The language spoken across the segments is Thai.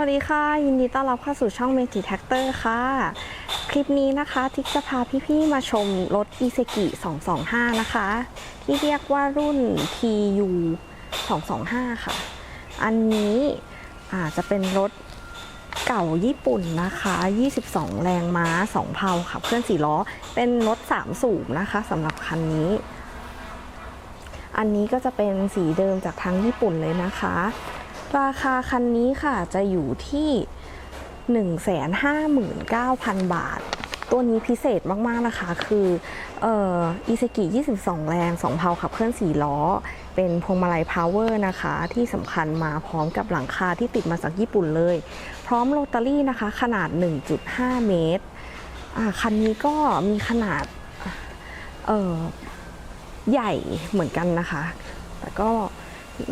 วัสดีค่ะ ยินดีต้อนรับเข้าสู่ช่อง m e t i Tractor ค่ะ คลิปนี้นะคะ ทิกจะพาพี่ๆมาชมรถ i s e k i 225 นะคะ ที่เรียกว่ารุ่น TU 225 ค่ะ อันนี้อาจจะเป็นรถเก่าญี่ปุ่นนะคะ 22 แรงม้า 2 เพาค่ะเคลื่อน4ล้อ เป็นรถ 3 สูบนะคะสำหรับคันนี้ อันนี้ก็จะเป็นสีเดิมจากทางญี่ปุ่นเลยนะคะ ราคาคันนี้ค่ะจะอยู่ที่ 159,000 บาท ตัวนี้พิเศษมาก ๆ นะคะ คือเอ่ออีซ k กิ22 แรง 2 เพาขับเคลื่อน 4 ล้อ เป็นพวงมาลัยพาวเวอร์นะคะ ที่สำคัญมาพร้อมกับหลังคาที่ติดมาจากญี่ปุ่นเลย พร้อมโรตารี่นะคะ ขนาด 1.5 เมตร คันนี้ก็มีขนาดใหญ่เหมือนกันนะคะ แต่ก็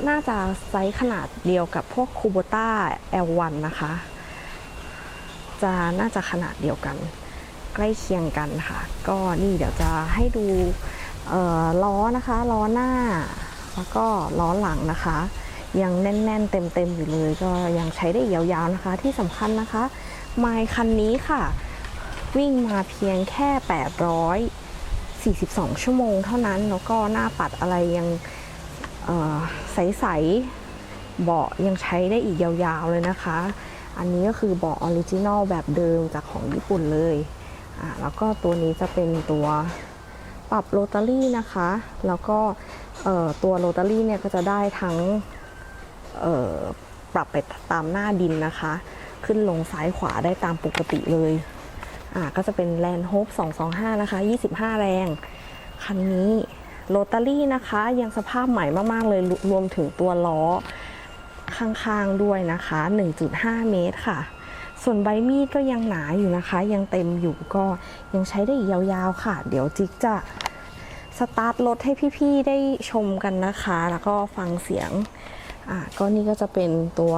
น่าจะไซส์ขนาดเดียวกับพวกคูโบต้า L1 นะคะ จะน่าจะขนาดเดียวกัน ใกล้เคียงกันค่ะ ก็นี่เดี๋ยวจะให้ดูล้อนะคะล้อหน้า แล้วก็ล้อหลังนะคะ ยังแน่น ๆ เต็ม ๆ อยู่เลย ก็ยังใช้ได้ยาวๆนะคะ ที่สำคัญนะคะไมล์คันนี้ค่ะ วิ่งมาเพียงแค่ 842 ชั่วโมงเท่านั้น แล้วก็หน้าปัดอะไรยัง ใสๆเบาะยังใช้ได้อีกยาวๆเลยนะคะ อันนี้ก็คือเบาะออริจินอลแบบเดิมจากของญี่ปุ่นเลยอ่าแล้วก็ตัวนี้จะเป็นตัวปรับโรตารี่นะคะ แล้วก็ตัวโรตารี่เนี่ยก็จะได้ทั้งปรับไปตามหน้าดินนะคะ ขึ้นลงซ้ายขวาได้ตามปกติเลยอ่าก็จะเป็น Land Hope 225 นะคะ 25 แรง คันนี้ โรตารี่นะคะยังสภาพใหม่มากๆ เลยรวมถึงตัวล้อข้างๆด้วยนะคะ 1.5 เมตรค่ะ ส่วนใบมีดก็ยังหนาอยู่นะคะ ยังเต็มอยู่ก็ยังใช้ได้อีกยาวๆค่ะ เดี๋ยวจิ๊กจะสตาร์ทรถให้พี่ๆได้ชมกันนะคะ แล้วก็ฟังเสียงอะก็นี่ก็จะเป็นตัว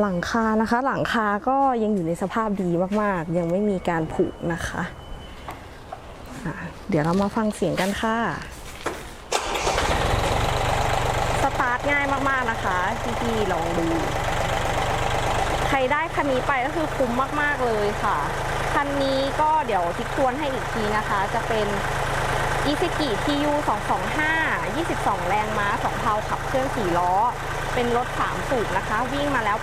หลังคานะคะ หลังคาก็ยังอยู่ในสภาพดีมากๆ ยังไม่มีการผุนะคะ เดี๋ยวเรามาฟังเสียงกันค่ะ สตาร์ทง่ายมากๆนะคะพี่ๆลองดู ใครได้คันนี้ไปก็คือคุ้มมากๆเลยค่ะ คันนี้ก็เดี๋ยวทิกทวนให้อีกทีนะคะ จะเป็น e z k i TU 225 22 แรงม้า 2 เพาขับเคลื่อน4ล้อ เป็นรถ3สูบนะคะ วิ่งมาแล้ว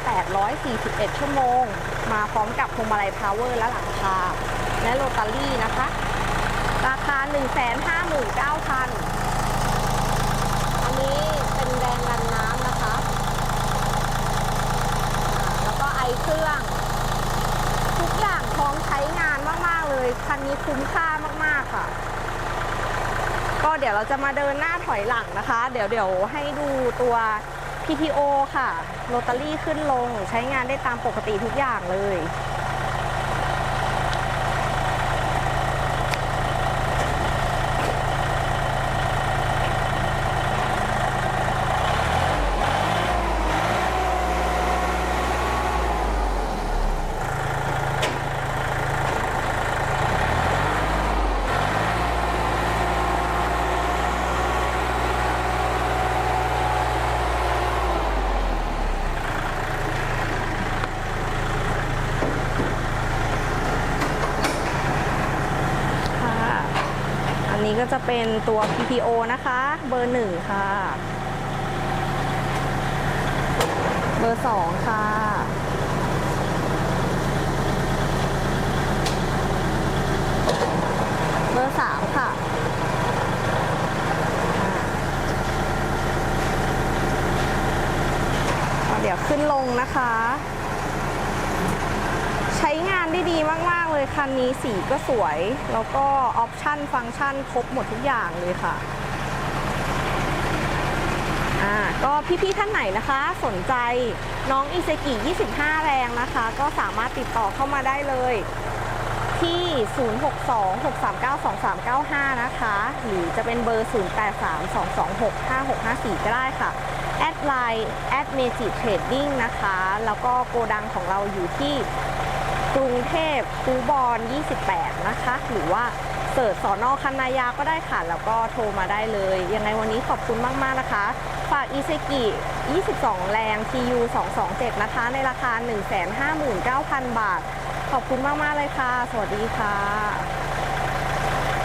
841 ชั่วโมง มาพร้อมกับพวงมาลัยพาวเวอร์และหลังคาและโรตารี่นะคะ ราคา159,000อันนี้เป็นแรงดันน้ำนะคะ แล้วก็ไอเครื่อง ทุกอย่างพร้อมใช้งานมาก ๆ เลย คันนี้คุ้มค่ามาก ๆ ค่ะ ก็เดี๋ยวเราจะมาเดินหน้าถอยหลังนะคะ เดี๋ยวเดี๋ยวให้ดูตัว PTO ค่ะโรตารี่ขึ้นลงใช้งานได้ตามปกติทุกอย่างเลย นี้ก็จะเป็นตัว PTO นะคะ เบอร์หนึ่งค่ะ เบอร์สองค่ะ เบอร์สามค่ะเดี๋ยวขึ้นลงนะคะ ด้ดีมาก ๆ เลยคันนี้สีก็สวย แล้วก็ออปชั่นฟังก์ชันครบหมดทุกอย่างเลยค่ะอ่าก็พี่ๆท่านไหนนะคะ สนใจน้องอิเซกิ 25 แรงนะคะ ก็สามารถติดต่อเข้ามาได้เลย ที่ 062-639-2395 นะคะ หรือจะเป็นเบอร์ 0832265654 ก็ได้ค่ะ แอดไลน์แอดเมจิเทรดดิ้งนะคะ แล้วก็โกดังของเราอยู่ที่ กรุงเทพคูบอน 28 นะคะ หรือว่าเสิร์ชสอนอคันนายาก็ได้ค่ะ แล้วก็โทรมาได้เลย ยังไงวันนี้ขอบคุณมาก ๆ นะคะ ฝากอิเซกิ 22 แรง TU 227 นะคะ ในราคา 159,000 บาท ขอบคุณมาก ๆ เลยค่ะ สวัสดีค่ะ